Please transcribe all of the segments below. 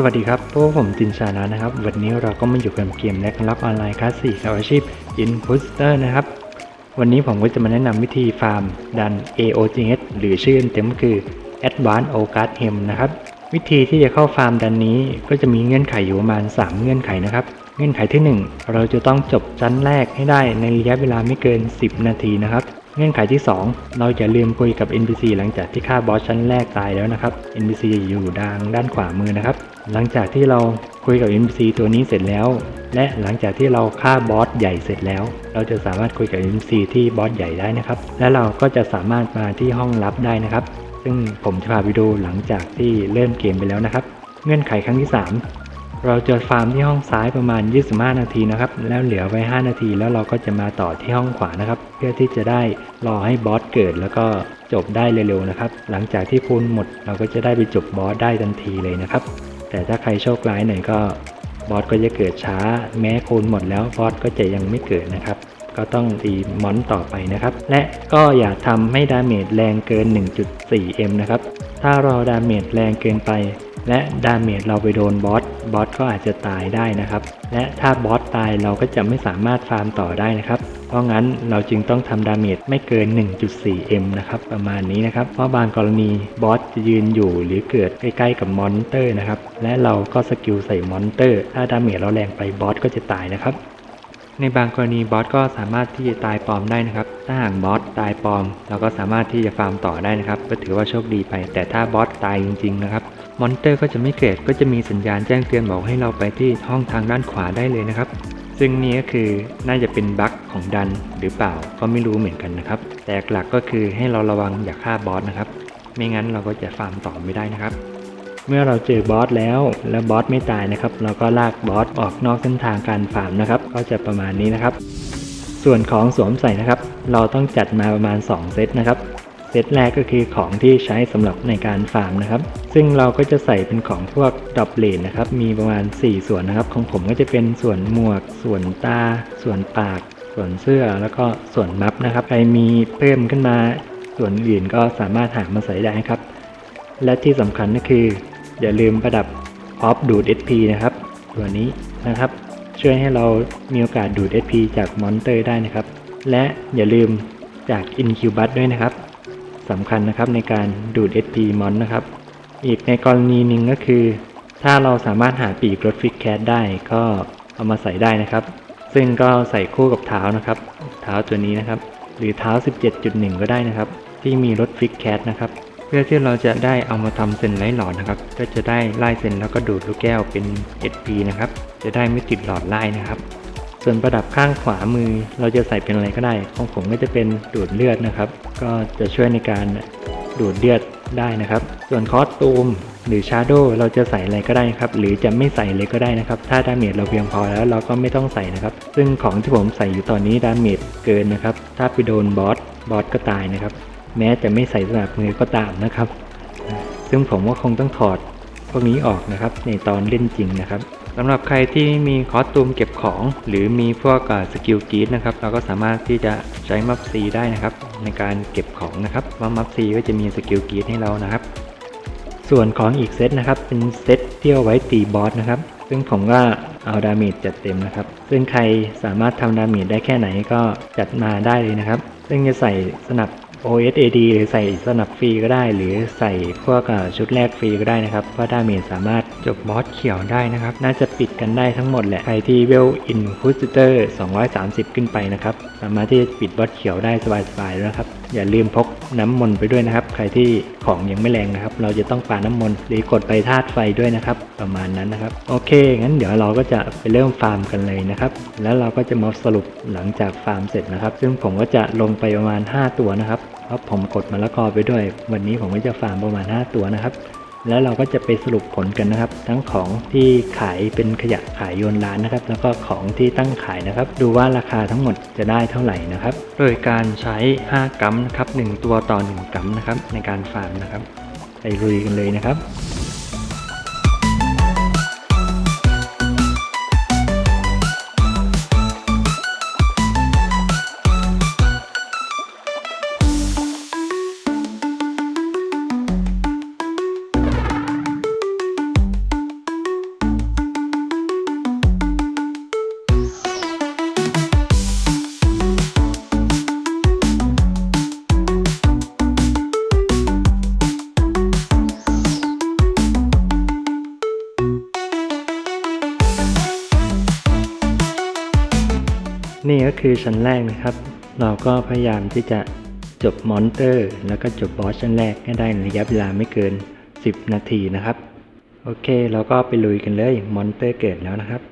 สวัสดีครับพวกผมจินชานะนะครับ วันนี้เราก็มาอยู่กับเกมแลกล็อกออนไลน์คลาสสี่สาวอาชีพอินพุสเตอร์นะครับ วันนี้ผมก็จะมาแนะนำวิธีฟาร์มดัน AOGS หรือชื่อเต็มก็คือ Advanced o g a r d Hem นะครับ วิธีที่จะเข้าฟาร์มดันนี้ก็จะมีเงื่อนไขอยู่ประมาณ 3 เงื่อนไขนะครับ เงื่อนไขที่ 1 เราจะต้องจบชั้นแรกให้ได้ในระยะเวลาไม่เกิน 10 นาทีนะครับ เงื่อนไขที่ 2 เราจะลืมคุยกับ NPC หลังจากที่ฆ่าบอสชั้นแรกตายแล้วนะครับ NPC อยู่ดางด้านขวามือนะครับ หลังจากที่เราคุยกับ NPC ตัวนี้เสร็จแล้ว และหลังจากที่เราฆ่าบอสใหญ่เสร็จแล้ว เราจะสามารถคุยกับ NPC ที่บอสใหญ่ได้นะครับ และเราก็จะสามารถมาที่ห้องลับได้นะครับ ซึ่งผมจะพาไปดูหลังจากที่เริ่มเกมไปแล้วนะครับ เงื่อนไขครั้งที่ 3 เราจะฟาร์มที่ห้องซ้ายประมาณ 25 นาทีนะครับ แล้วเหลือไว้ 5 นาที แล้วเราก็จะมาต่อที่ห้องขวานะครับ เพื่อที่จะได้รอให้บอสเกิดแล้วก็จบได้เร็วๆนะครับ หลังจากที่พูนหมดเราก็จะได้ไปจบบอสได้ทันทีเลยนะครับ แต่ถ้าใครโชคร้ายหน่อยก็บอสก็จะเกิดช้า แม้คูณหมดแล้วบอสก็จะยังไม่เกิดนะครับ ก็ต้องตีมอนต่อไปนะครับ และก็อย่าทำให้ดาเมจแรงเกิน 1.4m นะครับ ถ้าเรอดาเมจแรงเกินไป และดาเมจเราไปโดนบอส บอสก็อาจจะตายได้นะครับ และถ้าบอสตายเราก็จะไม่สามารถฟาร์มต่อได้นะครับ เพราะงั้นเราจึงต้องทำดาเมจไม่เกิน 1.4m นะครับประมาณนี้นะครับ เพราะบางกรณีบอสจะยืนอยู่หรือเกิดใกล้ๆกับมอนเตอร์นะครับ และเราก็สกิลใส่มอนเตอร์ ถ้าดาเมจเราแรงไปบอสก็จะตายนะครับ ในบางกรณีบอสก็สามารถที่จะตายปลอมได้นะครับ ถ้าหากบอสตายปลอม เราก็สามารถที่จะฟาร์มต่อได้นะครับ ก็ถือว่าโชคดีไป แต่ถ้าบอสตายจริง ๆ นะครับ มอนเตอร์ก็จะไม่เกิดก็จะมีสัญญาณแจ้งเตือนบอกให้เราไปที่ห้องทางด้านขวาได้เลยนะครับ ซึ่งนี่ก็คือน่าจะเป็นบั๊กของดันหรือเปล่าก็ไม่รู้เหมือนกันนะครับ แต่หลักก็คือให้เราระวังอย่าฆ่าบอสนะครับ ไม่งั้นเราก็จะฟาร์มต่อไม่ได้นะครับ เมื่อเราเจอบอสแล้ว และบอสไม่ตายนะครับ เราก็ลากบอสออกนอกเส้นทางการฟาร์มนะครับ ก็จะประมาณนี้นะครับ ส่วนของสวมใส่นะครับ เราต้องจัดมาประมาณ 2 เซตนะครับเซตแรกก็คือของที่ใช้สำหรับในการฟาร์มนะครับ ซึ่งเราก็จะใส่เป็นของพวกดอบเลนนะครับ มีประมาณ 4 ส่วนนะครับ ของผมก็จะเป็นส่วนหมวก ส่วนตา ส่วนปาก ส่วนเสื้อ แล้วก็ส่วนมัฟนะครับ ใครมีเพิ่มขึ้นมา ส่วนอื่นก็สามารถหามาใส่ได้ครับ และที่สำคัญก็คือ อย่าลืมประดับออฟดูด SP นะครับ ตัวนี้นะครับ ช่วยให้เรามีโอกาสดูด SP จากมอนเตอร์ได้นะครับ และอย่าลืมจาก i n q u b u s ด้วยนะครับสำคัญนะครับในการดูด SP มอนนะครับ อีกในกรณีหนึ่งก็คือ ถ้าเราสามารถหาปีกรถฟิกแคทได้ก็เอามาใส่ได้นะครับ ซึ่งก็ใส่คู่กับเท้านะครับ เท้าตัวนี้นะครับ หรือเท้า 17.1 ก็ได้นะครับ ที่มีรถฟิกแคทนะครับ เพื่อที่เราจะได้เอามาทำเซนไร้หลอดนะครับ ก็จะได้ไล่เซนแล้วก็ดูดลูกแก้วเป็น SP นะครับ จะได้ไม่ติดหลอดไล่นะครับ ส่วนประดับข้างขวามือเราจะใส่เป็นอะไรก็ได้ ของผมก็จะเป็นดูดเลือดนะครับ ก็จะช่วยในการดูดเลือดได้นะครับ ส่วนคอสตูมหรือชาร์โดเราจะใส่อะไรก็ได้ครับ หรือจะไม่ใส่เลยก็ได้นะครับ ถ้าดาเมจเราเพียงพอแล้วเราก็ไม่ต้องใส่นะครับ ซึ่งของที่ผมใส่อยู่ตอนนี้ดาเมจเกินนะครับ ถ้าไปโดนบอสบอสก็ตายนะครับ แม้จะไม่ใส่สนับมือก็ตามนะครับ ซึ่งผมก็คงต้องถอดพวกนี้ออกนะครับ ในตอนเล่นจริงนะครับสำหรับใครที่มีคอสตูมเก็บของ หรือมีพวกสกิลกีดนะครับ เราก็สามารถที่จะใช้มัฟซีได้นะครับ ในการเก็บของนะครับว่ามัฟซีก็จะมีสกิลกีดให้เรานะครับ ส่วนของอีกเซตนะครับเป็นเซตที่เอาไว้ตีบอสนะครับ ซึ่งผมก็เอาดาเมจจัดเต็มนะครับ ซึ่งใครสามารถทำดาเมจได้แค่ไหนก็จัดมาได้เลยนะครับ ซึ่งจะใส่สนับ OSAD หรือใส่สนับฟรีก็ได้ หรือใส่พวกชุดแรกฟรีก็ได้นะครับ เพราะดาเมจสามารถจบบอสเขียวได้นะครับ น่าจะปิดกันได้ทั้งหมดแหละใครที่เวลอินคูสเตอร์230 ขึ้นไปนะครับ สามารถที่จะปิดบอสเขียวได้สบายๆแล้วครับ อย่าลืมพกน้ำมนต์ไปด้วยนะครับ ใครที่ของยังไม่แรงนะครับ เราจะต้องปาน้ำมนต์หรือกดไปธาตุไฟด้วยนะครับ ประมาณนั้นนะครับ โอเค งั้นเดี๋ยวเราก็จะไปเริ่มฟาร์มกันเลยนะครับ แล้วเราก็จะมาสรุปหลังจากฟาร์มเสร็จนะครับ ซึ่งผมก็จะลงไปประมาณ 5 ตัวนะครับ เพราะผมกดมะละกอไปด้วย วันนี้ผมก็จะฟาร์มประมาณ 5 ตัวนะครับ แล้วเราก็จะไปสรุปผลกันนะครับ ทั้งของที่ขายเป็นขยะขายโยนร้านนะครับ แล้วก็ของที่ตั้งขายนะครับ ดูว่าราคาทั้งหมดจะได้เท่าไหร่นะครับ โดยการใช้ 5กัมนะครับ1ตัวต่อ 1กัมนะครับในการฟาร์มนะครับ ไปลุยกันเลยนะครับ คือชั้นแรกนะครับ เราก็พยายามที่จะจบมอนเตอร์ แล้วก็จบบอสชั้นแรกให้ได้ในระยะเวลาไม่เกิน 10 นาทีนะครับ โอเคเราก็ไปลุยกันเลยมอนเตอร์เกิดแล้วนะครับ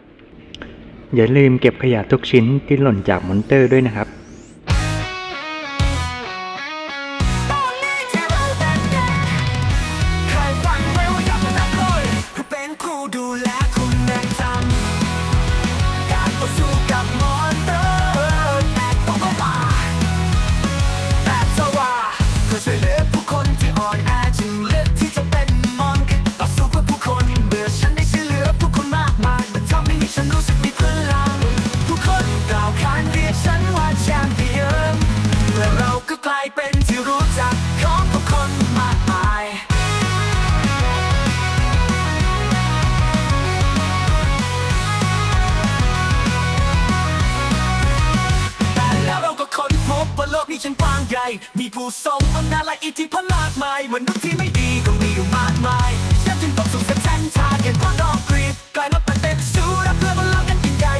อย่าลืมเก็บขยะทุกชิ้นที่หล่นจากมอนเตอร์ด้วยนะครับ นี้ฉันกว้างใหญ่ มีผู้ทรงอำนาจและอิทธิพลมากมายมนุษย์ที่ไม่ดีก็มีอยู่มากมายฉันจึงต้องสู่เส้นทางแห่งความรอบกรีดกลายมาเป็นสู้รักเพื่อพลังกันยิ่งใหญ่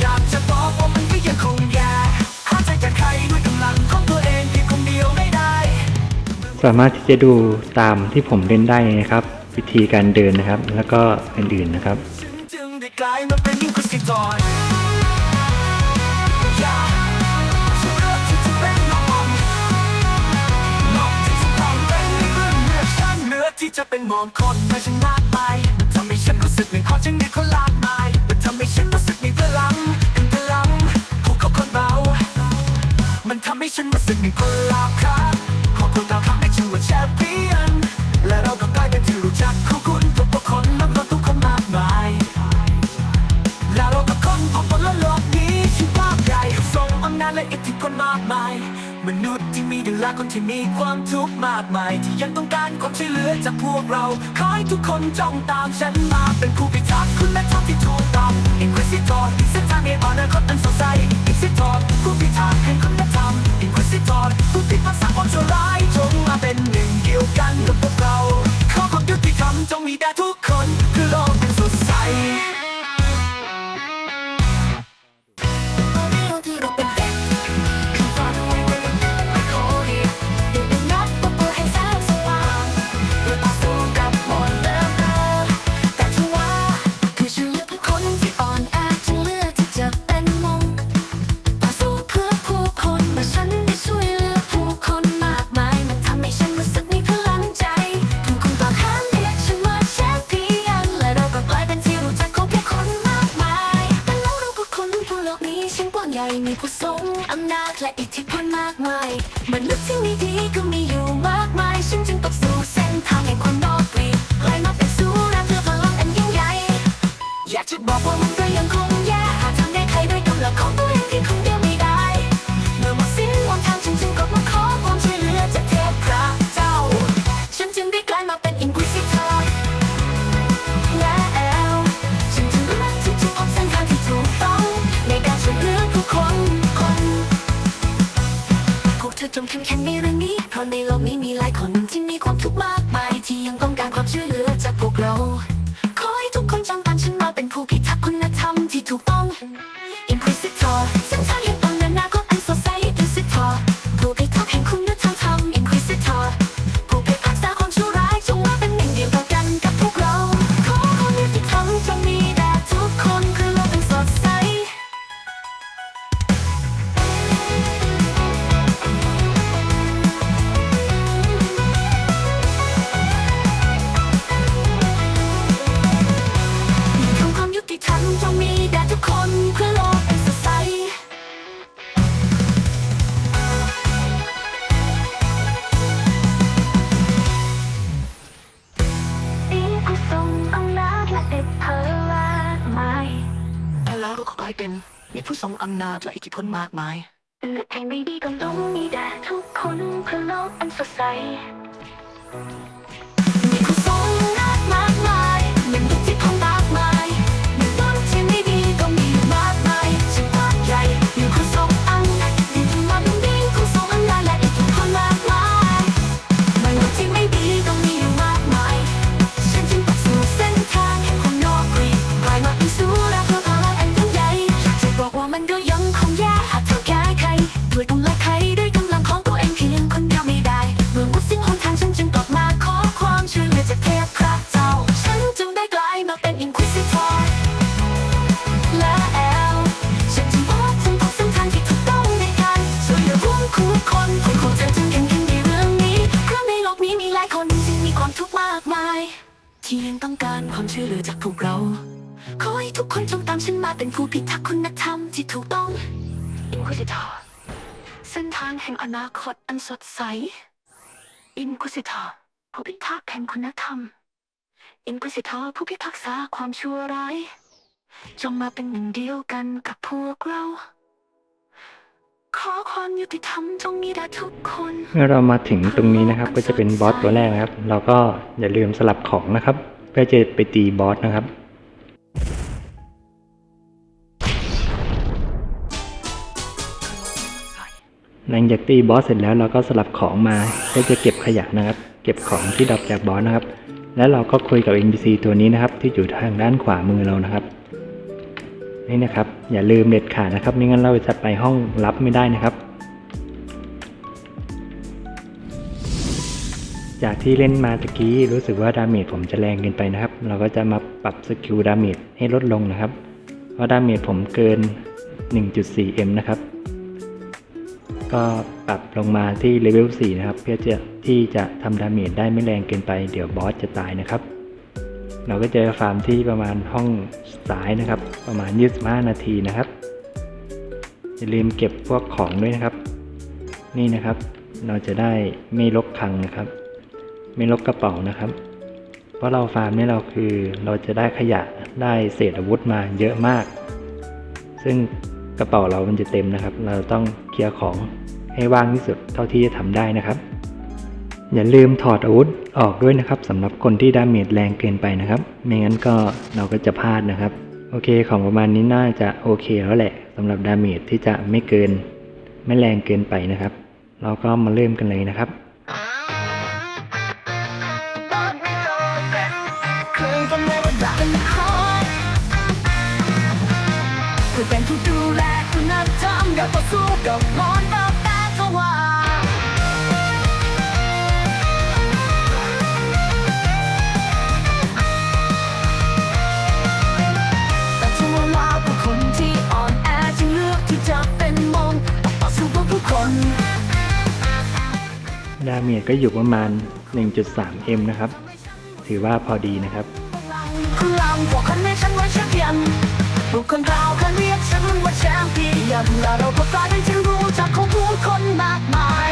อยากจะบอกว่ามันก็ยังคงแย่หาใจจากใครด้วยกำลังของตัวเองเพียงคนเดียวไม่ได้ สามารถที่จะดูตามที่ผมเล่นได้นะครับ วิธีการเดินนะครับ แล้วก็อื่นๆนะครับฉันจึงได้กลายมาเป็นยิ่งกว่าสิจอยอย จะเป็นมองคนไม่ฉันมากไปมันทำให้ฉันรู้สึกเหมือนคนจึงมีคนหลากหลายมันทำให้ฉันรู้สึกมีพลังเป็นพลังผูกเขาคนเบา มันทำให้ฉันรู้สึกเหมือนคนลาบครับ ที่มีความทุกข์มากมาย ที่ยังต้องการความช่วยเหลือจากพวกเรา ขอให้ทุกคนจ้องตามฉันมาเป็นผู้พิทักษ์คุณและทำที่ถูกต้อง Inquisitor เส้นทางในอนาคตอันสดใส Inquisitor ผู้พิทักษ์แห่งคุณธรรม Inquisitor ผู้พิทักษาความชั่วร้ายจงมาเป็นหนึ่งเดียวกันกับพวกเรา ขอความยุติธรรมจงมีแด่ทุก จมเข้มแข็งในเรื่องนี้เพราะในโลกนี้ายเป็น มีผู้ทรงอำนาจและอิทธิพลมากมายเลือกให้ไม่ดีก็ต้องมีแด่ทุกคนเพื่อโลกอันสดใส ถูกต้องอินคุสิทอเส้นทางแห่งอนาคตอันสดใสอินคุสิทอผู้พิทักษ์แห่งคุณธรรมอินคุสิทอผู้พิพากษาความชั่วร้ายจงมาเป็นหนึ่งเดียวกันกับพวกเราขอความยุติธรรมจงมีแด่ทุกคนเมื่อเรามาถึงตรงนี้นะครับ ก็จะเป็นบอสตัวแรกนะครับ เราก็อย่าลืมสลับของนะครับเพื่อจะไปตีบอสนะครับ หลังจากตีบอสเสร็จแล้วเราก็สลับของมาเพื่อจะเก็บขยะนะครับ เก็บของที่ดรอปจากบอสนะครับ แล้วเราก็คุยกับ NPC ตัวนี้นะครับ ที่อยู่ทางด้านขวามือเรานะครับ นี่นะครับ อย่าลืมเด็ดขาดนะครับไม่งั้นเราจะไปห้องลับไม่ได้นะครับ จากที่เล่นมาตะกี้รู้สึกว่าดาเมจผมจะแรงเกินไปนะครับ เราก็จะมาปรับสกิลดาเมจให้ลดลงนะครับ เพราะดาเมจผมเกิน 1.4m นะครับ ก็ปรับลงมาที่เลเวล4นะครับ เพื่อจะที่จะทำดาเมจได้ไม่แรงเกินไป เดี๋ยวบอสจะตายนะครับ เราก็เจอฟาร์มที่ประมาณห้องซ้ายนะครับ ประมาณ 25 นาทีนะครับ อย่าลืมเก็บพวกของด้วยนะครับ นี่นะครับ เราจะได้ไม่ลกคังนะครับ ไม่ลกกระเป๋านะครับ เพราะเราฟาร์มนี่เราคือเราจะได้ขยะได้เศษอาวุธมาเยอะมาก ซึ่งกระเป๋าเรามันจะเต็มนะครับ เราต้องเคลียร์ของ ให้ว่างที่สุดเท่าที่จะทำได้นะครับ อย่าลืมถอดอาวุธออกด้วยนะครับสำหรับคนที่ดาเมจแรงเกินไปนะครับ ไม่งั้นก็เราก็จะพลาดนะครับ โอเคของประมาณนี้น่าจะโอเคแล้วแหละสำหรับดาเมจที่จะไม่เกิน ไม่แรงเกินไปนะครับ เราก็มาเริ่มกันเลยนะครับ ดาเมจก็อยู่ประมาณ 1.3m นะครับ ถือว่าพอดีนะครับพลังพวกคนให้ฉันว่าแชมเปี้ยนบุคคลกล่าวกันเรียกฉันว่าแชมเปี้ยนและเราก็กลายเป็นที่รู้จักของผู้คนมากมาย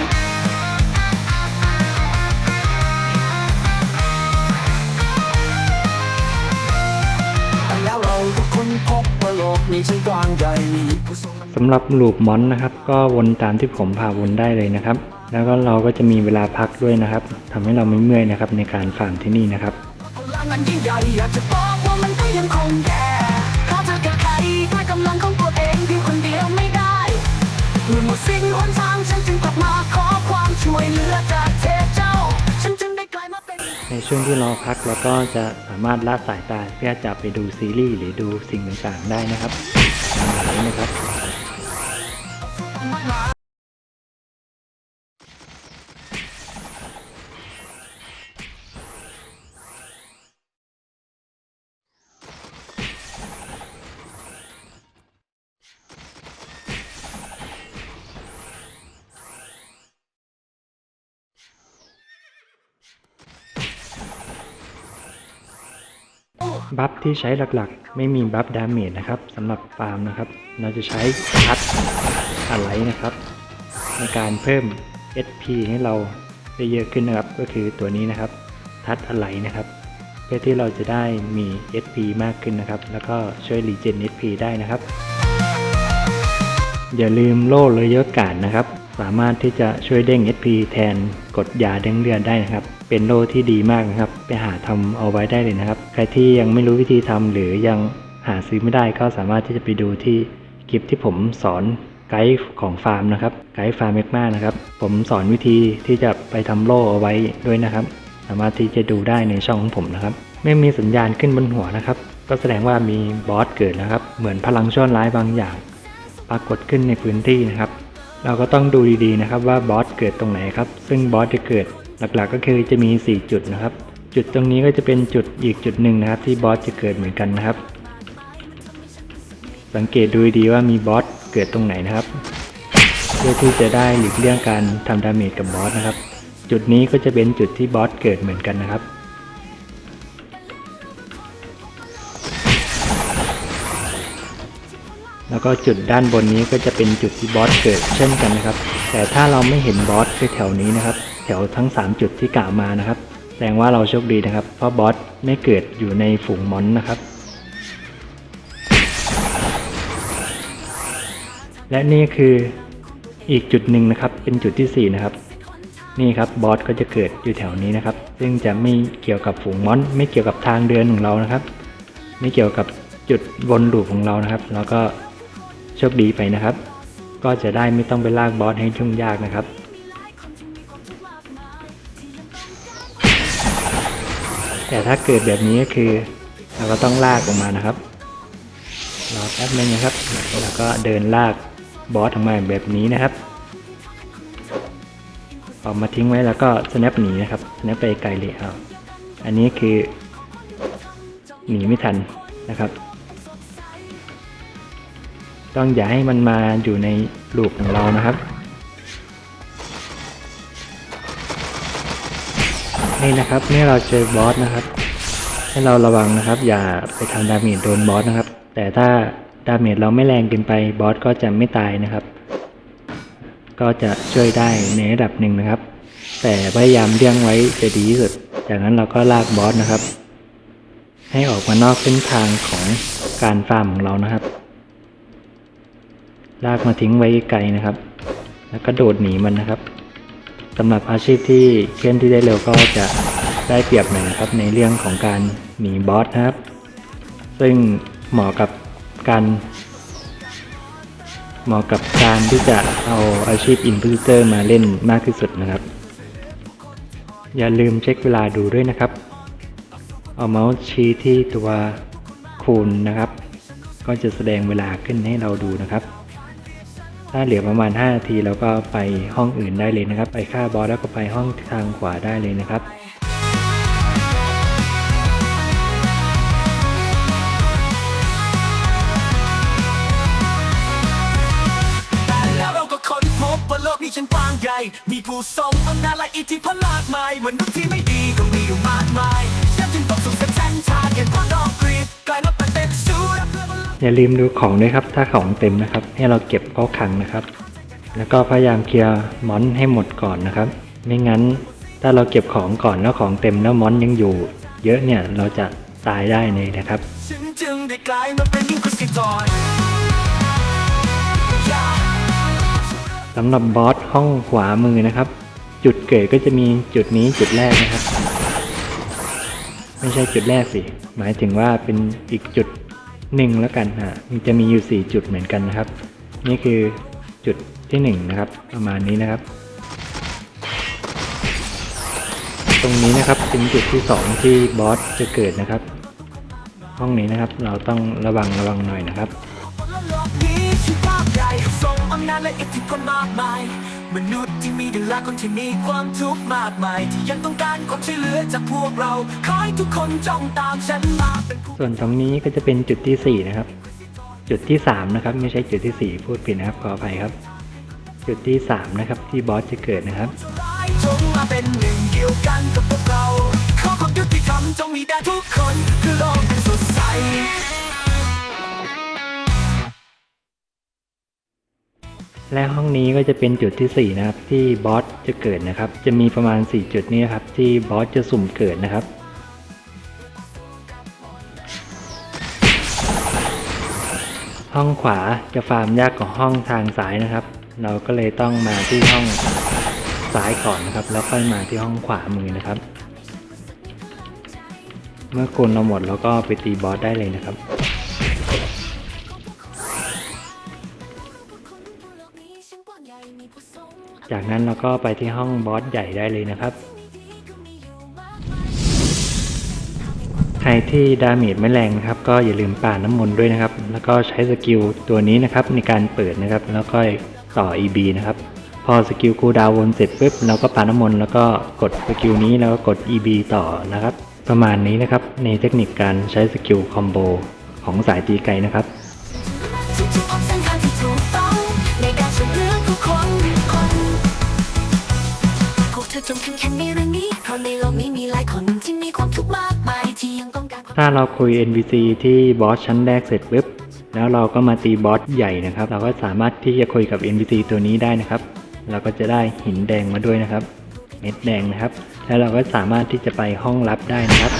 แล้วเราทุกคนพบว่าโลกนี้ช่างกว้างใหญ่มีผู้ทรงนำสำหรับลูปมอนนะครับ ก็วนตามที่ผมพาวนได้เลยนะครับ แล้วก็เราก็จะมีเวลาพักด้วยนะครับทำให้เราไม่เมื่อยนะครับในการฟาร์มที่นี่นะครับพลังอันยิ่งใหญ่อยากจะบอกว่ามันก็ยังคงแก่เพราะเธอแก้ไขด้วยกำลังของตัวเองเพียงคนเดียวไม่ได้เมื่อหมดสิ้นหนทางฉันจึงกลับมาขอความช่วยเหลือจากเทพเจ้าฉันจึงได้กลายมาเป็นในช่วงที่รอพักเราก็จะสามารถละสายตาเพื่อจะไปดูซีรีส์หรือดูสิ่งต่างๆได้นะครับตามนี้นะครับ บัฟที่ใช้หลักๆ ไม่มีบัฟดาเมจนะครับสำหรับฟาร์มนะครับ เราจะใช้ทัดอะไรนะครับ ในการเพิ่ม SP ให้เราได้เยอะขึ้นนะครับ ก็คือตัวนี้นะครับ ทัดอะไรนะครับ เพื่อที่เราจะได้มี SP มากขึ้นนะครับ แล้วก็ช่วยรีเจน SP ได้นะครับ อย่าลืมโล่เลยเยอะการนะครับ สามารถที่จะช่วยเด้ง SP แทนกดยาเด้งเลือดได้นะครับ เป็นโล่ที่ดีมากนะครับ ไปหาทำเอาไว้ได้เลยนะครับ ใครที่ยังไม่รู้วิธีทำหรือยังหาซื้อไม่ได้ก็สามารถที่จะไปดูที่คลิปที่ผมสอนไกด์ของฟาร์มนะครับ ไกด์ฟาร์มเมกมานะครับ ผมสอนวิธีที่จะไปทำโล่เอาไว้ด้วยนะครับ สามารถที่จะดูได้ในช่องของผมนะครับ ไม่มีสัญญาณขึ้นบนหัวนะครับ ก็แสดงว่ามีบอสเกิดแล้วครับ เหมือนพลังชั่วร้ายบางอย่าง ปรากฏขึ้นในพื้นที่นะครับ เราก็ต้องดูดีๆนะครับว่าบอสเกิดตรงไหนครับ ซึ่งบอสจะเกิดหลักๆก็คือจะมี 4 จุดนะครับ จุดตรงนี้ก็จะเป็นจุดอีกจุดหนึ่งนะครับ ที่บอสจะเกิดเหมือนกันนะครับ สังเกตดูดีว่ามีบอสเกิดตรงไหนนะครับ เพื่อที่จะได้หลีกเลี่ยงการทำดาเมจกับบอสนะครับ จุดนี้ก็จะเป็นจุดที่บอสเกิดเหมือนกันนะครับแล้วก็จุดด้านบนนี้ก็จะเป็นจุดที่บอสเกิดเช่นกันนะครับ แต่ถ้าเราไม่เห็นบอสแถวนี้นะครับ แถวทั้ง 3 จุดที่กล่าวมานะครับ แสดงว่าเราโชคดีนะครับ เพราะบอสไม่เกิดอยู่ในฝูงมอนนะครับ และนี่คืออีกจุดหนึ่งนะครับ เป็นจุดที่ 4 นะครับ นี่ครับบอสก็จะเกิดอยู่แถวนี้นะครับ ซึ่งจะไม่เกี่ยวกับฝูงมอน ไม่เกี่ยวกับทางเดินของเรานะครับ ไม่เกี่ยวกับจุดวนลูปของเรานะครับ แล้วก็โชคดีไปนะครับ ก็จะได้ไม่ต้องไปลากบอสให้ยุ่งยากนะครับ แต่ถ้าเกิดแบบนี้ก็คือเราก็ต้องลากออกมานะครับรอแป๊บนึงนะครับแล้วก็เดินลากบอสออกมาแบบนี้นะครับออกมาทิ้งไว้แล้วก็ snap หนีนะครับ snap ไปไกลเลยเอาอันนี้คือหนีไม่ทันนะครับ ต้องอย่าให้มันมาอยู่ในลูปของเรานะครับ นี่นะครับเมื่อเราเจอบอสนะครับ ให้เราระวังนะครับ อย่าไปทำดาเมจโดนบอสนะครับ แต่ถ้าดาเมจเราไม่แรงเกินไปบอสก็จะไม่ตายนะครับ ก็จะช่วยได้ในระดับหนึ่งนะครับ แต่พยายามเลี่ยงไว้จะดีที่สุด จากนั้นเราก็ลากบอสนะครับ ให้ออกมานอกเส้นทางของการฟาร์มของเรานะครับ ลากมาทิ้งไว้ไกลนะครับ แล้วก็โดดหนีมันนะครับ สำหรับอาชีพที่เคลื่อนที่ได้เร็วก็จะได้เปรียบหน่อยนะครับในเรื่องของการหนีบอสครับ ซึ่งเหมาะกับการเหมาะกับการที่จะเอาอาชีพอินพุตเตอร์มาเล่นมากที่สุดนะครับ อย่าลืมเช็คเวลาดูด้วยนะครับ เอาเมาส์ชี้ที่ตัวคูณนะครับ ก็จะแสดงเวลาขึ้นให้เราดูนะครับ ถ้าเหลือประมาณ 5 นาทีเราก็ไปห้องอื่นได้เลยนะครับ ไปฆ่าบอสแล้วก็ไปห้องทางขวาได้เลยนะครับแต่ฉันกว้างใหญ่ มีผู้ทรงอำนาจและอิทธิพลมากมายมนุษย์ที่ไม่ อย่าลืมดูของด้วยครับ ถ้าของเต็มนะครับ ให้เราเก็บเข้าคลังนะครับ แล้วก็พยายามเคลียร์มอนให้หมดก่อนนะครับ ไม่งั้นถ้าเราเก็บของก่อนแล้วของเต็มแล้วมอนยังอยู่ เยอะเนี่ยเราจะตายได้เลยนะครับสำหรับบอสห้องขวามือนะครับ จุดเกิดก็จะมีจุดนี้จุดแรกนะครับ ไม่ใช่จุดแรกสิ หมายถึงว่าเป็นอีกจุด หนึ่งแล้วกันอะมันจะมีอยู่ 4 จุดเหมือนกันนะครับ นี่คือจุดที่ 1 นะครับ ประมาณนี้นะครับ ตรงนี้นะครับเป็นจุดที่ 2 ที่บอสจะเกิดนะครับ ห้องนี้นะครับเราต้องระวังระวังหน่อยนะครับ โลกนี้ฉันกว้างใหญ่ทรงอำนาจและอิทธิพลมากมายมนุษย์ที่มีดีละคนที่มีความทุกข์มากมาย ที่ยังต้องการความช่วยเหลือจากพวกเราขอให้ทุกคนจ้องตามฉันมาเป็นผู้ส่วนตรงนี้ก็จะเป็นจุดที่ 4 นะครับ จุดที่ 3 นะครับ ไม่ใช่จุดที่ 4 พูดผิดนะครับขออภัยครับ จุดที่ 3 นะครับ ที่บอสจะเกิดนะครับร้ายจงมาเป็นหนึ่งเดียวกันกับพวกเราขอความยุติธรรมจงมีแด่ทุกคนคือโลกเป็นสดใส และห้องนี้ก็จะเป็นจุดที่ 4 นะครับ ที่บอสจะเกิดนะครับ จะมีประมาณ 4 จุดนี้นะครับ ที่บอสจะสุ่มเกิดนะครับ ห้องขวาจะฟาร์มยากกว่าห้องทางซ้ายนะครับ เราก็เลยต้องมาที่ห้องซ้ายก่อนนะครับ แล้วค่อยมาที่ห้องขวามือนะครับ เมื่อคูณเราหมดเราก็ไปตีบอสได้เลยนะครับ จากนั้นเราก็ไปที่ห้องบอสใหญ่ได้เลยนะครับ ใครที่ดาเมจไม่แรงนะครับ ก็อย่าลืมป่าน้ำมนต์ด้วยนะครับ แล้วก็ใช้สกิลตัวนี้นะครับในการเปิดนะครับ แล้วก็ต่อ EB นะครับ พอสกิลคูลดาวน์วนเสร็จปุ๊บเราก็ป่าน้ำมนต์แล้วก็กดสกิลนี้แล้วก็กด EB ต่อนะครับ ประมาณนี้นะครับในเทคนิคการใช้สกิลคอมโบของสายตีไกนะครับ จมถึงแค่ในเรื่องนี้เพราะในโลกนี้มีหลายคนที่มีความทุกข์มากมายที่ยังต้องการถ้าเราคุย NPC ที่บอสชั้นแรกเสร็จปุ๊บแล้วเราก็มาตีบอสใหญ่นะครับ เราก็สามารถที่จะคุยกับ NPC ตัวนี้ได้นะครับ เราก็จะได้หินแดงมาด้วยนะครับ เม็ดแดงนะครับ แล้วเราก็สามารถที่จะไปห้องลับได้นะครับ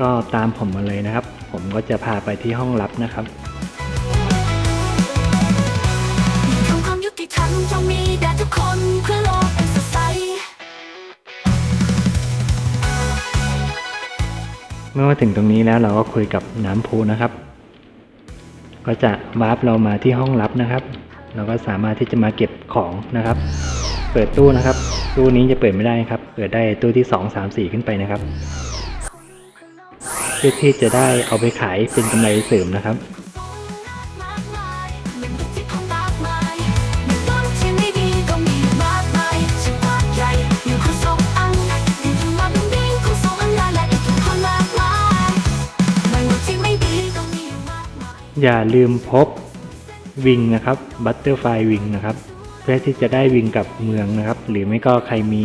ก็ตามผมมาเลยนะครับ ผมก็จะพาไปที่ห้องลับนะครับความยุติธรรมจงมีแด่ทุกคนเพื่อโลกเป็นสดใสเมื่อมาถึงตรงนี้แล้วเราก็คุยกับน้ำพุนะครับ ก็จะวาร์ปเรามาที่ห้องลับนะครับ เราก็สามารถที่จะมาเก็บของนะครับ เปิดตู้นะครับ ตู้นี้จะเปิดไม่ได้ครับ เปิดได้ตู้ที่ 2 3 4 ขึ้นไปนะครับ พื่อที่จะได้เอาไปขายเป็นกำไรเสริมนะครับอย่าลืมพบวิงนะครับบัตเตอร์ไฟวิงนะครับ เพื่อที่จะได้วิงกับเมืองนะครับ หรือไม่ก็ใครมี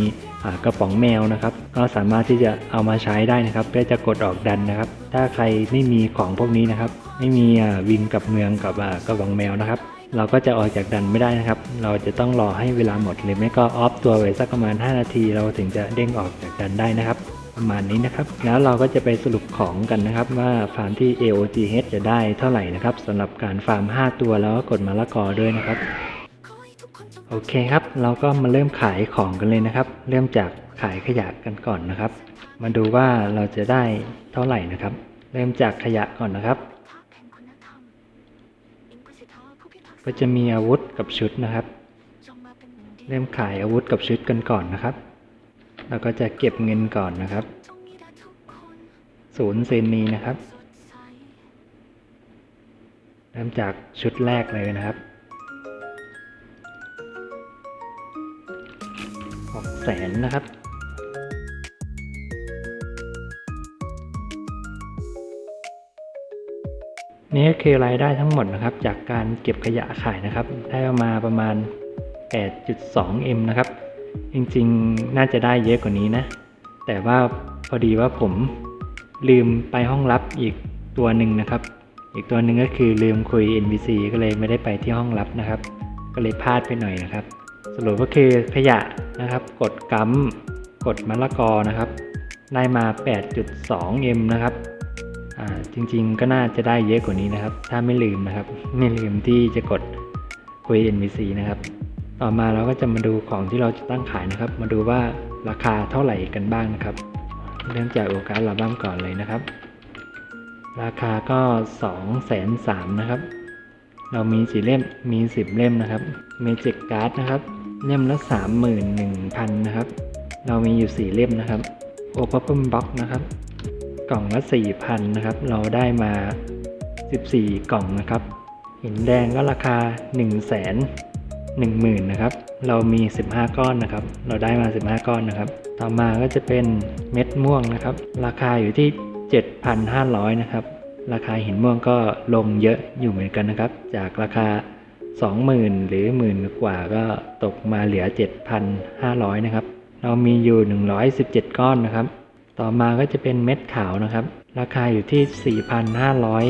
กระป๋องแมวนะครับ ก็สามารถที่จะเอามาใช้ได้นะครับเพื่อจะกดออกดันนะครับ ถ้าใครไม่มีของพวกนี้นะครับ ไม่มีวิงกับเมืองกับกระป๋องแมวนะครับเราก็จะออกจากดันไม่ได้นะครับ เราจะต้องรอให้เวลาหมดหรือไม่ก็ออฟตัวไว้สักประมาณ 5 นาที เราถึงจะเด้งออกจากดันได้นะครับ ประมาณนี้นะครับ แล้วเราก็จะไปสรุปของกันนะครับ ว่าฟาร์มที่ AOGH จะได้เท่าไหร่นะครับสำหรับการฟาร์ม 5 ตัวแล้วก็กดมะละกอด้วยนะครับ โอเคครับ เราก็มาเริ่มขายของกันเลยนะครับ เริ่มจากขายขยะกันก่อนนะครับ มาดูว่าเราจะได้เท่าไหร่นะครับ เริ่มจากขยะก่อนนะครับภาพแห่งคุณธรรมอินกุสิทอผู้พิทักษ์ก็จะมีอาวุธกับชุดนะครับ เริ่มขายอาวุธกับชุดกันก่อนนะครับเราก็จะเก็บเงินก่อนนะครับ ศูนย์เซนนีนะครับ เริ่มจากชุดแรกเลยนะครับ นนะครับนี่ก็คือรายได้ทั้งหมดนะครับ จากการเก็บขยะขายนะครับ ได้มาประมาณ 8.2M นะครับ จริงๆ น่าจะได้เยอะกว่านี้นะ แต่ว่าพอดีว่าผมลืมไปห้องลับอีกตัวหนึ่งนะครับ อีกตัวหนึ่งก็คือลืมคุย NPC ก็เลยไม่ได้ไปที่ห้องลับนะครับ ก็เลยพลาดไปหน่อยนะครับ สรุปก็คือขยะ นะครับ กดกัมกดมะละกอนะครับได้มา 8.2M นะครับจริงๆก็น่าจะได้เยอะกว่านี้นะครับ ถ้าไม่ลืมนะครับ ไม่ลืมที่จะกดคุย NPC นะครับ ต่อมาเราก็จะมาดูของที่เราจะตั้งขายนะครับ มาดูว่าราคาเท่าไหร่กันบ้างนะครับ เริ่มจากโอกาสลาบัมก่อนเลยนะครับ ราคาก็2องแสนสามนะครับ เรามีสี่เล่มมี 10 เล่มนะครับเมจิกการ์ดนะครับ เล่มละ 31,000 นะครับ เรามีอยู่ 4 เล่มนะครับโอ p ป n Box นะครับ กล่องละ 4,000 นะครับ เราได้มา 14 กล่องนะครับ หินแดงก็ราคา 1 0 0 0 0 0 10,000 นะครับ เรามี 15 ก้อนนะครับ เราได้มา 15 ก้อนนะครับ ต่อมาก็จะเป็นเม็ดม่วงนะครับ ราคาอยู่ที่ 7,500 นะครับ ราคาหินม่วงก็ลงเยอะอยู่เหมือนกันนะครับ จากราคา 20,000หรือหมื่นกว่าก็ตกมาเหลือ 7,500 นะครับ เรามีอยู่ 117 ก้อนนะครับ ต่อมาก็จะเป็นเม็ดขาวนะครับ ราคาอยู่ที่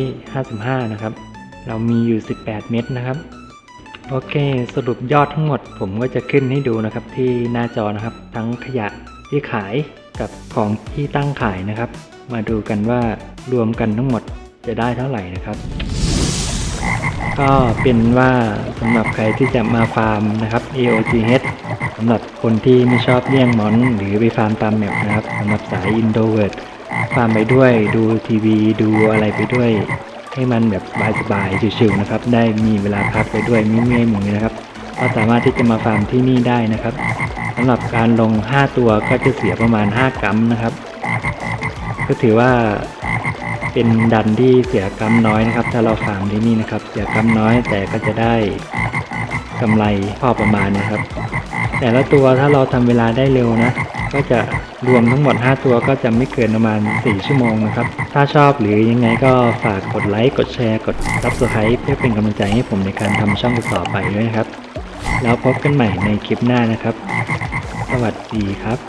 4,555 นะครับ เรามีอยู่ 18 เม็ดนะครับ โอเค สรุปยอดทั้งหมด ผมก็จะขึ้นให้ดูนะครับที่หน้าจอนะครับ ทั้งขยะที่ขายกับของที่ตั้งขายนะครับ มาดูกันว่ารวมกันทั้งหมดจะได้เท่าไหร่นะครับ ก็เป็นว่าสำหรับใครที่จะมาฟาร์มนะครับ AOGH สำหรับคนที่ไม่ชอบเลี่ยงหมอน หรือไปฟาร์มตามแมปนะครับสำหรับสาย introvert ฟาร์มไปด้วยดูทีวีดูอะไรไปด้วย ให้มันแบบสบายๆชิวๆนะครับ ได้มีเวลาพักไปด้วยไม่เมื่อยมือนะครับก็สามารถที่จะมาฟาร์มที่นี่ได้นะครับสำหรับการลง 5 ตัวก็จะเสียประมาณ 5กัมนะครับ ก็ถือว่า เป็นดันที่เสียกัมน้อยนะครับ ถ้าเราฟาร์มที่นี่นะครับ เสียกัมน้อยแต่ก็จะได้กำไรพอประมาณนะครับ แต่ละตัวถ้าเราทำเวลาได้เร็วนะ ก็จะรวมทั้งหมด 5 ตัวก็จะไม่เกินประมาณ 4 ชั่วโมงนะครับ ถ้าชอบหรือยังไงก็ฝากกดไลค์กดแชร์ กด Subscribe เพื่อเป็นกำลังใจให้ผมในการทำช่องต่อไปด้วยนะครับ แล้วพบกันใหม่ในคลิปหน้านะครับ สวัสดีครับ